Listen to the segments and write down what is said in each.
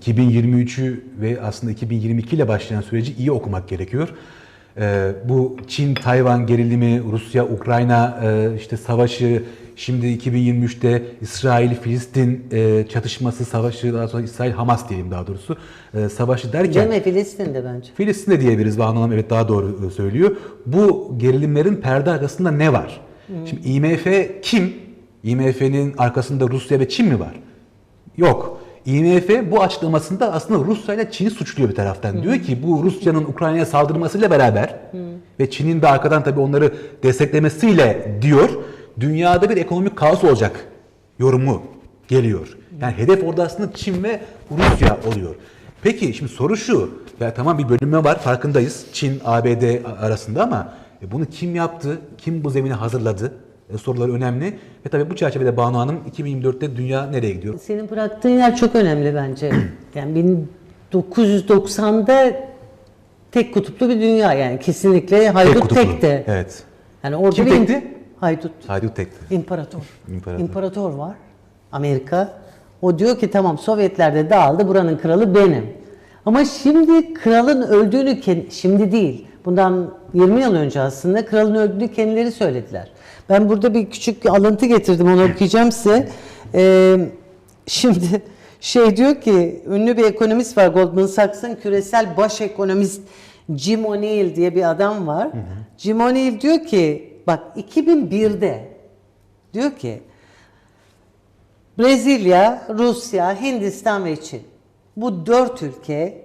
2023'ü ve aslında 2022 ile başlayan süreci iyi okumak gerekiyor. Ee, bu Çin-Tayvan gerilimi, Rusya-Ukrayna e, işte savaşı, şimdi 2023'te İsrail-Filistin e, çatışması, savaşı, daha sonra İsrail-Hamas diyelim daha doğrusu, e, savaşı derken... Cem Filistin'de bence. Filistin de diyebiliriz. Banu Hanım evet daha doğru söylüyor. Bu gerilimlerin perde arkasında ne var? Şimdi IMF kim? IMF'nin arkasında Rusya ve Çin mi var? Yok. IMF bu açıklamasında aslında Rusya ile Çin'i suçluyor bir taraftan. Diyor ki bu Rusya'nın Ukrayna'ya saldırmasıyla beraber ve Çin'in de arkadan tabii onları desteklemesiyle diyor dünyada bir ekonomik kaos olacak yorumu geliyor. Yani hedef orada aslında Çin ve Rusya oluyor. Peki şimdi soru şu. Ya tamam bir bölünme var farkındayız. Çin, ABD arasında ama e, bunu kim yaptı? Kim bu zemini hazırladı? E, soruları önemli. Ve tabii bu çerçevede Banu Hanım 2024'te dünya nereye gidiyor? Senin bıraktığın yer çok önemli bence. Yani 1990'da tek kutuplu bir dünya yani kesinlikle haydut kutuplu. tekti. Evet. Yani orada Kim bir tekti? Haydut. Haydut tekti. İmparator. İmparator. İmparator var. Amerika. O diyor ki tamam Sovyetler de dağıldı buranın kralı benim. Ama şimdi kralın öldüğünü şimdi değil. Bundan 20 yıl önce aslında kralın öldüğünü kendileri söylediler. Ben burada bir küçük bir alıntı getirdim onu okuyacağım size. Ee, şimdi şey diyor ki ünlü bir ekonomist var Goldman Sachs'ın küresel baş ekonomist Jim O'Neill diye bir adam var. Jim O'Neill diyor ki bak 2001'de diyor ki Brezilya, Rusya, Hindistan ve Çin. Bu dört ülke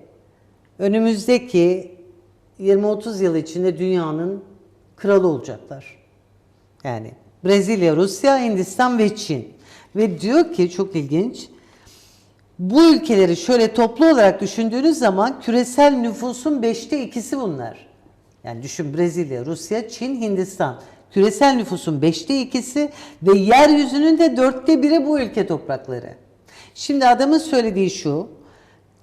önümüzdeki 20-30 yıl içinde dünyanın kralı olacaklar. Yani Brezilya, Rusya, Hindistan ve Çin. Ve diyor ki çok ilginç. Bu ülkeleri şöyle toplu olarak düşündüğünüz zaman küresel nüfusun beşte ikisi bunlar. Yani düşün Brezilya, Rusya, Çin, Hindistan. Küresel nüfusun beşte ikisi ve yeryüzünün de dörtte biri bu ülke toprakları. Şimdi adamın söylediği şu,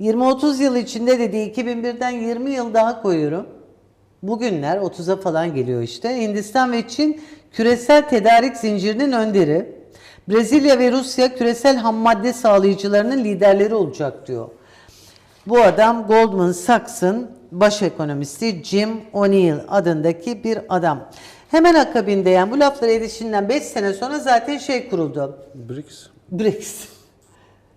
20-30 yıl içinde dediği 2001'den 20 yıl daha koyuyorum. Bugünler 30'a falan geliyor işte. Hindistan ve Çin küresel tedarik zincirinin önderi. Brezilya ve Rusya küresel ham madde sağlayıcılarının liderleri olacak diyor. Bu adam Goldman Sachs'ın baş ekonomisti Jim O'Neill adındaki bir adam. Hemen akabinde yani bu lafları edişinden 5 sene sonra zaten şey kuruldu. BRICS. BRICS.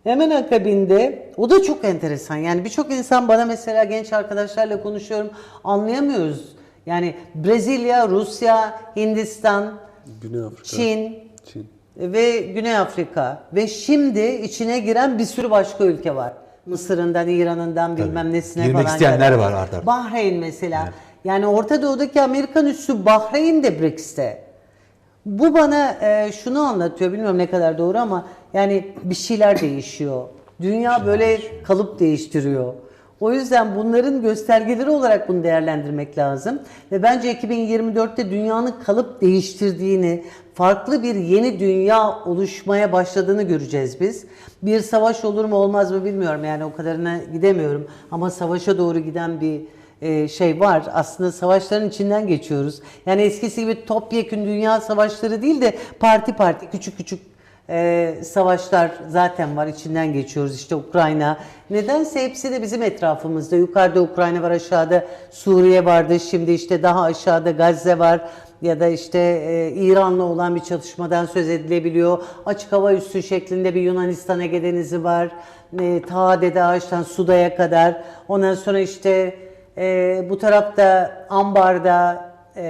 Hemen akabinde o da çok enteresan. Yani birçok insan bana mesela genç arkadaşlarla konuşuyorum anlayamıyoruz. Yani Brezilya, Rusya, Hindistan, Güney Afrika. Çin Çin. ve Güney Afrika ve şimdi içine giren bir sürü başka ülke var. Mısır'ından, İran'ından bilmem nesine Girmek falan. isteyenler var art arda. Bahreyn mesela. Yani Orta Doğu'daki Amerikan üssü Bahreyn de BRICS'te. Bu bana e, şunu anlatıyor. Bilmiyorum ne kadar doğru ama yani bir şeyler değişiyor. Dünya böyle kalıp değiştiriyor. O yüzden bunların göstergeleri olarak bunu değerlendirmek lazım. Ve bence 2024'te dünyanın kalıp değiştirdiğini, farklı bir yeni dünya oluşmaya başladığını göreceğiz biz. Bir savaş olur mu olmaz mı bilmiyorum yani o kadarına gidemiyorum. Ama savaşa doğru giden bir şey var. Aslında savaşların içinden geçiyoruz. Yani eskisi gibi topyekün dünya savaşları değil de parti parti küçük küçük e, savaşlar zaten var. içinden geçiyoruz. İşte Ukrayna. Nedense hepsi de bizim etrafımızda. Yukarıda Ukrayna var, aşağıda Suriye vardı. Şimdi işte daha aşağıda Gazze var ya da işte e, İran'la olan bir çatışmadan söz edilebiliyor. Açık hava üssü şeklinde bir Yunanistan Ege Denizi var. E, ta Dede Ağaç'tan Suda'ya kadar. Ondan sonra işte e, bu tarafta Ambar'da e,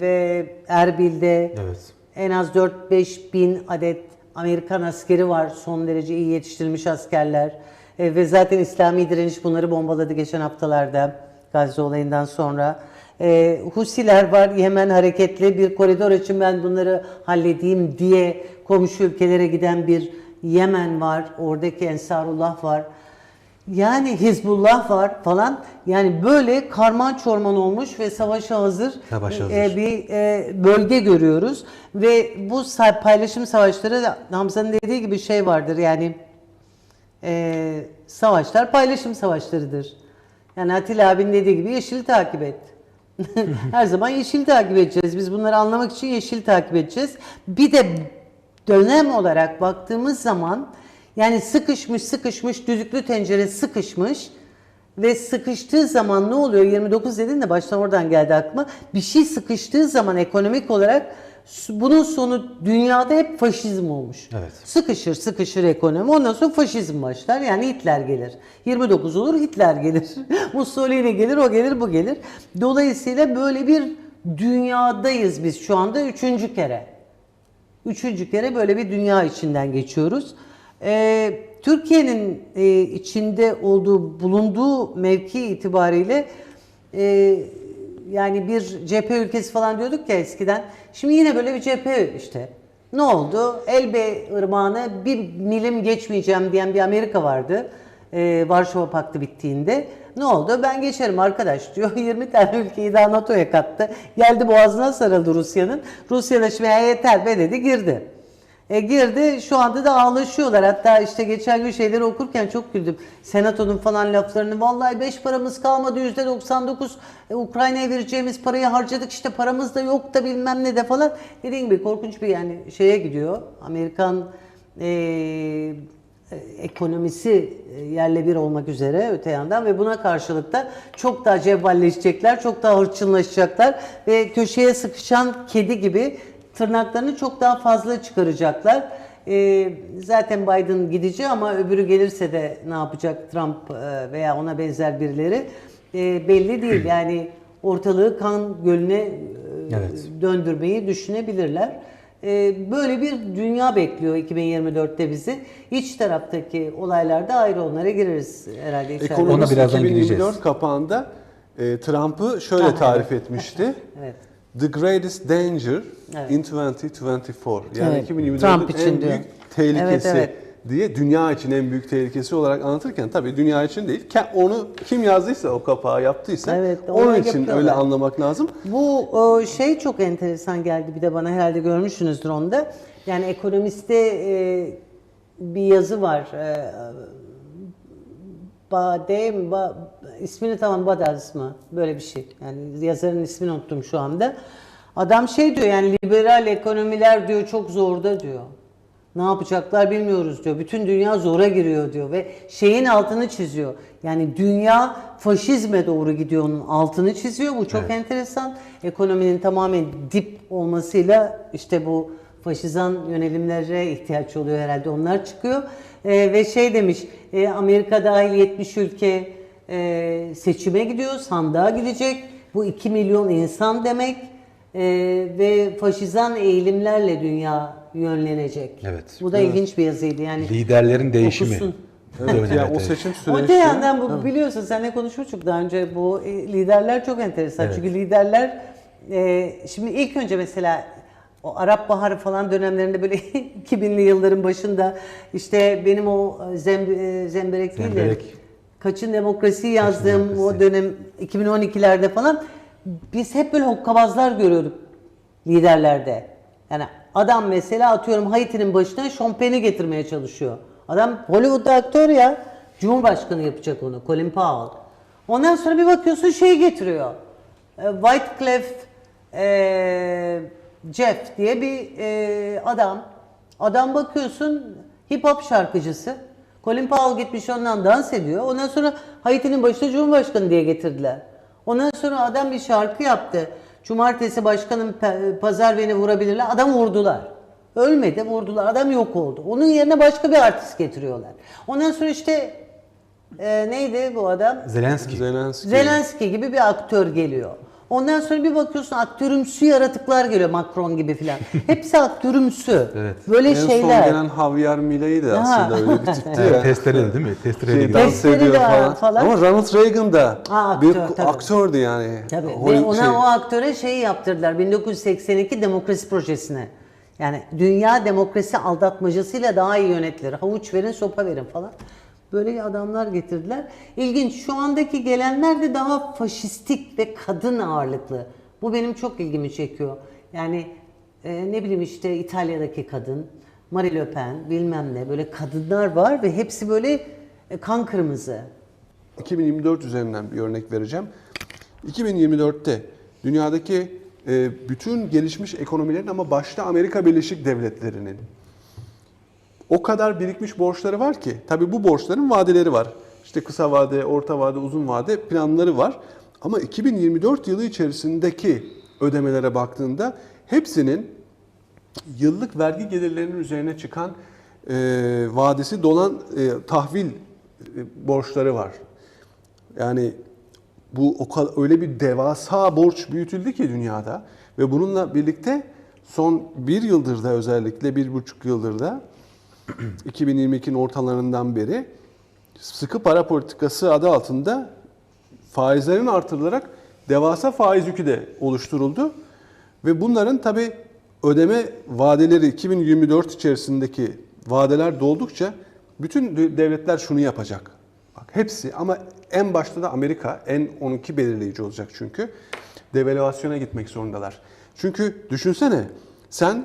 ve Erbil'de Evet. en az 4-5 bin adet Amerikan askeri var. Son derece iyi yetiştirilmiş askerler. E, ve zaten İslami direniş bunları bombaladı geçen haftalarda Gazze olayından sonra. E, Husiler var Yemen hareketli bir koridor için ben bunları halledeyim diye komşu ülkelere giden bir Yemen var. Oradaki Ensarullah var. Yani Hizbullah var falan. Yani böyle karman çorman olmuş ve savaşa hazır, Savaşa e, hazır. bir e, bölge görüyoruz. Ve bu paylaşım savaşları da Hamza'nın dediği gibi şey vardır yani e, savaşlar paylaşım savaşlarıdır. Yani Atilla abinin dediği gibi yeşil takip et. Her zaman yeşil takip edeceğiz. Biz bunları anlamak için yeşil takip edeceğiz. Bir de dönem olarak baktığımız zaman Yani sıkışmış sıkışmış düdüklü tencere sıkışmış ve sıkıştığı zaman ne oluyor? 29 dedin de baştan oradan geldi aklıma. Bir şey sıkıştığı zaman ekonomik olarak bunun sonu dünyada hep faşizm olmuş. Evet. Sıkışır sıkışır ekonomi ondan sonra faşizm başlar yani Hitler gelir. 29 olur Hitler gelir. Mussolini gelir o gelir bu gelir. Dolayısıyla böyle bir dünyadayız biz şu anda üçüncü kere. Üçüncü kere böyle bir dünya içinden geçiyoruz. Ee, Türkiye'nin e, içinde olduğu, bulunduğu mevki itibariyle e, yani bir cephe ülkesi falan diyorduk ya eskiden. Şimdi yine böyle bir cephe işte. Ne oldu? Elbe ırmağına bir milim geçmeyeceğim diyen bir Amerika vardı. Ee, Varşova Paktı bittiğinde. Ne oldu? Ben geçerim arkadaş diyor. 20 tane ülkeyi daha NATO'ya kattı. Geldi boğazına sarıldı Rusya'nın. Rusya da şimdi "Ya yeter be dedi girdi. E girdi şu anda da ağlaşıyorlar. Hatta işte geçen gün şeyleri okurken çok güldüm. Senato'nun falan laflarını. Vallahi beş paramız kalmadı yüzde 99 e, Ukrayna'ya vereceğimiz parayı harcadık işte paramız da yok da bilmem ne de falan. Dediğim gibi korkunç bir yani şeye gidiyor. Amerikan e, e, ekonomisi e, yerle bir olmak üzere öte yandan ve buna karşılık da çok daha cevvalleşecekler, çok daha hırçınlaşacaklar ve köşeye sıkışan kedi gibi tırnaklarını çok daha fazla çıkaracaklar. E, zaten Biden gidici ama öbürü gelirse de ne yapacak Trump e, veya ona benzer birileri e, belli değil. Yani ortalığı kan gölüne e, Evet. döndürmeyi düşünebilirler. Ee, Böyle bir dünya bekliyor 2024'te bizi. İç taraftaki olaylarda ayrı onlara gireriz herhalde. içeride. Ona Ekonomist birazdan 2024 gireceğiz. kapağında e, Trump'ı şöyle Ha, tarif etmişti. Evet. The greatest danger Evet. in 2024. Yani Evet. 2024'ün Trump için en diyor. büyük tehlikesi Evet, evet. diye dünya için en büyük tehlikesi olarak anlatırken tabii dünya için değil. Onu kim yazdıysa o kapağı yaptıysa Evet, onun için yapıyorlar. öyle anlamak lazım. Bu o, şey çok enteresan geldi bir de bana herhalde görmüşsünüzdür onu da. Yani ekonomiste e, bir yazı var. Bade mi? Ba, ismini tamam Badaz mı? Böyle bir şey. Yani yazarın ismini unuttum şu anda. Adam şey diyor yani liberal ekonomiler diyor çok zorda diyor. Ne yapacaklar bilmiyoruz diyor. Bütün dünya zora giriyor diyor ve şeyin altını çiziyor. Yani dünya faşizme doğru gidiyor onun altını çiziyor. Bu çok Evet. enteresan. Ekonominin tamamen dip olmasıyla işte bu faşizan yönelimlere ihtiyaç oluyor herhalde. Onlar çıkıyor. Ee, ve şey demiş e, Amerika dahil 70 ülke e, seçime gidiyor. Sandığa gidecek. Bu 2 milyon insan demek. Ee, ve faşizan eğilimlerle dünya yönlenecek. Evet. Bu da ilginç bir yazıydı yani. Liderlerin değişimi. Okusun. Evet, Muhtemelen, ya o evet. seçim süreci. Öte yandan bu biliyorsun seninle konuşmuştuk daha önce bu e, liderler çok enteresan. Evet. Çünkü liderler e, şimdi ilk önce mesela o Arap Baharı falan dönemlerinde böyle 2000'li yılların başında işte benim o zemb e, zemberek değil de. Kaçın Demokrasi yazdığım o Demokrasi. dönem 2012'lerde falan biz hep böyle hokkabazlar görüyorduk liderlerde. Yani adam mesela atıyorum Haiti'nin başına şompeni getirmeye çalışıyor. Adam Hollywood'da aktör ya. Cumhurbaşkanı yapacak onu. Colin Powell. Ondan sonra bir bakıyorsun şey getiriyor. E, Wyclef e, Jeff diye bir e, adam. Adam bakıyorsun hip hop şarkıcısı. Colin Powell gitmiş ondan dans ediyor. Ondan sonra Haiti'nin başına Cumhurbaşkanı diye getirdiler. Ondan sonra adam bir şarkı yaptı. Cumartesi başkanım pazar beni vurabilirler. Adam vurdular. Ölmedi vurdular. Adam yok oldu. Onun yerine başka bir artist getiriyorlar. Ondan sonra işte e, neydi bu adam? Zelenski. Zelenski. Zelenski gibi bir aktör geliyor. Ondan sonra bir bakıyorsun aktörümsü yaratıklar geliyor Macron gibi filan. Hepsi aktörümsü. Evet. Böyle en son şeyler. gelen Javier Milei de aslında öyle bir tipti Evet, ya. Testereli değil mi? Testereli Şey, dans Testleri ediyor de falan. falan. Ama Ronald Reagan da Ha, bir aktör, tabii. aktördü yani. Tabii. Ve Hollywood ona şey- o aktöre şeyi yaptırdılar 1982 demokrasi projesine. Yani dünya demokrasi aldatmacasıyla daha iyi yönetilir. Havuç verin, sopa verin falan. Böyle adamlar getirdiler. İlginç. Şu andaki gelenler de daha faşistik ve kadın ağırlıklı. Bu benim çok ilgimi çekiyor. Yani e, ne bileyim işte İtalya'daki kadın, Marie Le Pen bilmem ne böyle kadınlar var ve hepsi böyle e, kan kırmızı. 2024 üzerinden bir örnek vereceğim. 2024'te dünyadaki e, bütün gelişmiş ekonomilerin ama başta Amerika Birleşik Devletleri'nin o kadar birikmiş borçları var ki tabii bu borçların vadeleri var. İşte kısa vade, orta vade, uzun vade planları var. Ama 2024 yılı içerisindeki ödemelere baktığında hepsinin yıllık vergi gelirlerinin üzerine çıkan e, vadesi dolan e, tahvil e, borçları var. Yani bu o kadar, öyle bir devasa borç büyütüldü ki dünyada ve bununla birlikte son bir yıldır da özellikle bir buçuk yıldır da 2022'nin ortalarından beri sıkı para politikası adı altında faizlerin artırılarak devasa faiz yükü de oluşturuldu. Ve bunların tabi ödeme vadeleri 2024 içerisindeki vadeler doldukça bütün devletler şunu yapacak. Bak hepsi ama en başta da Amerika en onunki belirleyici olacak çünkü. Devalüasyona gitmek zorundalar. Çünkü düşünsene sen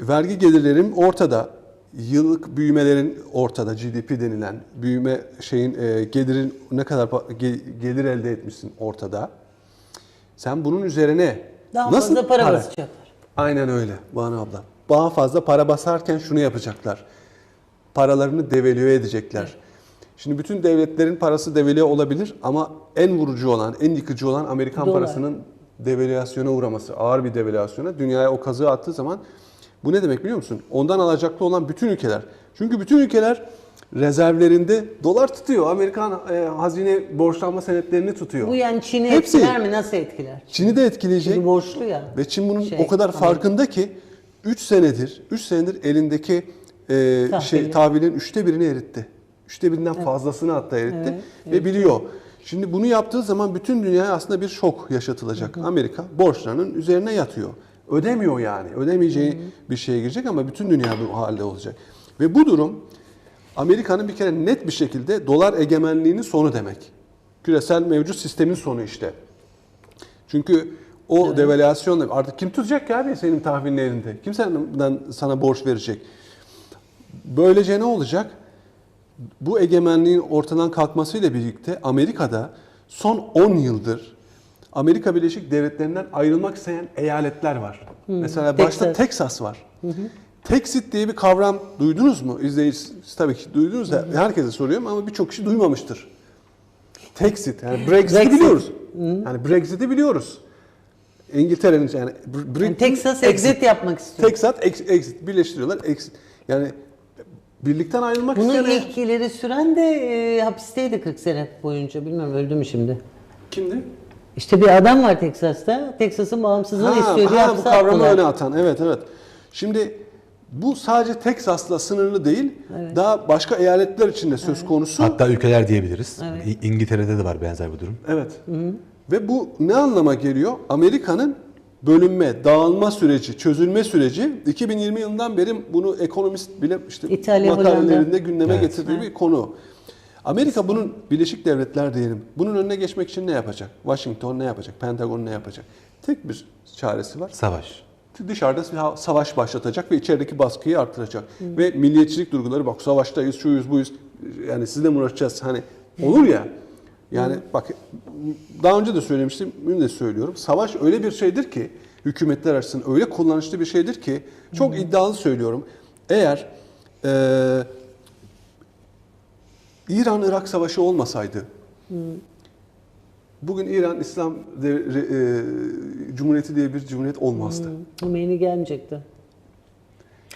vergi gelirlerin ortada, yıllık büyümelerin ortada GDP denilen büyüme şeyin e, gelirin ne kadar ge- gelir elde etmişsin ortada. Sen bunun üzerine Daha nasıl fazla para basacaklar. Aynen öyle Banu abla. Daha fazla para basarken şunu yapacaklar. Paralarını devalüe edecekler. Şimdi bütün devletlerin parası devalüe olabilir ama en vurucu olan, en yıkıcı olan Amerikan Dolar. parasının devalüasyona uğraması, ağır bir devalüasyona. Dünyaya o kazığı attığı zaman bu ne demek biliyor musun? Ondan alacaklı olan bütün ülkeler. Çünkü bütün ülkeler rezervlerinde dolar tutuyor. Amerikan e, hazine borçlanma senetlerini tutuyor. Bu yani Çin'i Hepsi. etkiler mi? Nasıl etkiler? Çin'i de etkileyecek. Çünkü borçlu ya. Ve Çin bunun Şey, o kadar Amerika. farkında ki 3 senedir 3 senedir elindeki e, şey tahvilin üçte birini eritti. Üçte birinden fazlasını hatta eritti Evet, ve biliyor. Şimdi bunu yaptığı zaman bütün dünyaya aslında bir şok yaşatılacak. Amerika borçlarının üzerine yatıyor. Ödemiyor yani. Ödemeyeceği bir şeye girecek ama bütün dünya bu halde olacak. Ve bu durum Amerika'nın bir kere net bir şekilde dolar egemenliğinin sonu demek. Küresel mevcut sistemin sonu işte. Çünkü o devalüasyonla artık kim tutacak ya abi senin tahvilin elinde? Kim senden sana borç verecek? Böylece ne olacak? Bu egemenliğin ortadan kalkmasıyla birlikte Amerika'da son 10 yıldır Amerika Birleşik Devletleri'nden ayrılmak isteyen eyaletler var. Mesela başta Texas. Texas var. Texit diye bir kavram duydunuz mu? İzleyiciniz tabii ki duydunuz da herkese soruyorum ama birçok kişi duymamıştır. Texit yani Brexit'i Brexit. biliyoruz. Yani Brexit'i biliyoruz. İngiltere'nin yani, Br- Yani Brit- Texas exit yapmak istiyor. Texas ex- exit birleştiriyorlar. Exit. Yani birlikten ayrılmak Bunu isteyen ilk ileri süren de e, hapisteydi 40 sene boyunca. Bilmiyorum öldü mü şimdi? kimdi? İşte bir adam var Teksas'ta. Teksas'ın bağımsızlığını Ha, istiyor diye ha, bu kavramı attılar. öne atan. Evet evet. Şimdi bu sadece Teksas'la sınırlı değil. Daha başka eyaletler için de söz konusu. Hatta ülkeler diyebiliriz. İ- İngiltere'de de var benzer bir durum. Evet. Ve bu ne anlama geliyor? Amerika'nın bölünme, dağılma süreci, çözülme süreci 2020 yılından beri bunu ekonomist bile işte İtalya, makalelerinde Hollanda. gündeme Evet. getirdiği bir konu. Amerika bunun Birleşik Devletler diyelim. Bunun önüne geçmek için ne yapacak? Washington ne yapacak? Pentagon ne yapacak? Tek bir çaresi var. Savaş. Dışarıda bir savaş başlatacak ve içerideki baskıyı artıracak. Ve milliyetçilik duyguları bak savaştayız, şuyuz, buyuz. Yani sizle mi uğraşacağız? Hani olur ya. Yani bak daha önce de söylemiştim, bugün de söylüyorum. Savaş öyle bir şeydir ki hükümetler arasında öyle kullanışlı bir şeydir ki çok iddialı söylüyorum. Eğer eee İran-Irak savaşı olmasaydı bugün İran İslam Devri- eee, Cumhuriyeti diye bir cumhuriyet olmazdı. Hümeyni gelmeyecekti.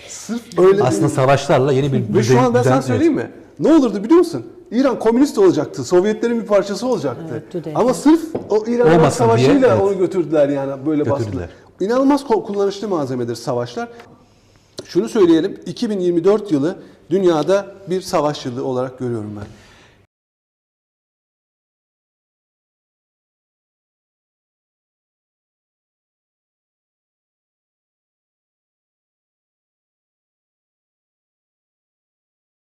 Sırf öyle Aslında savaşlarla yeni bir Ve şu an ben sana söyleyeyim mi? Ne olurdu biliyor musun? İran komünist olacaktı. Sovyetlerin bir parçası olacaktı. Evet. Ama sırf o İran savaşıyla diye, evet. onu götürdüler yani böyle bastılar. Götürdüler. İnanılmaz ko- kullanışlı malzemedir savaşlar. Şunu söyleyelim. 2024 yılı dünyada bir savaş yılı olarak görüyorum ben.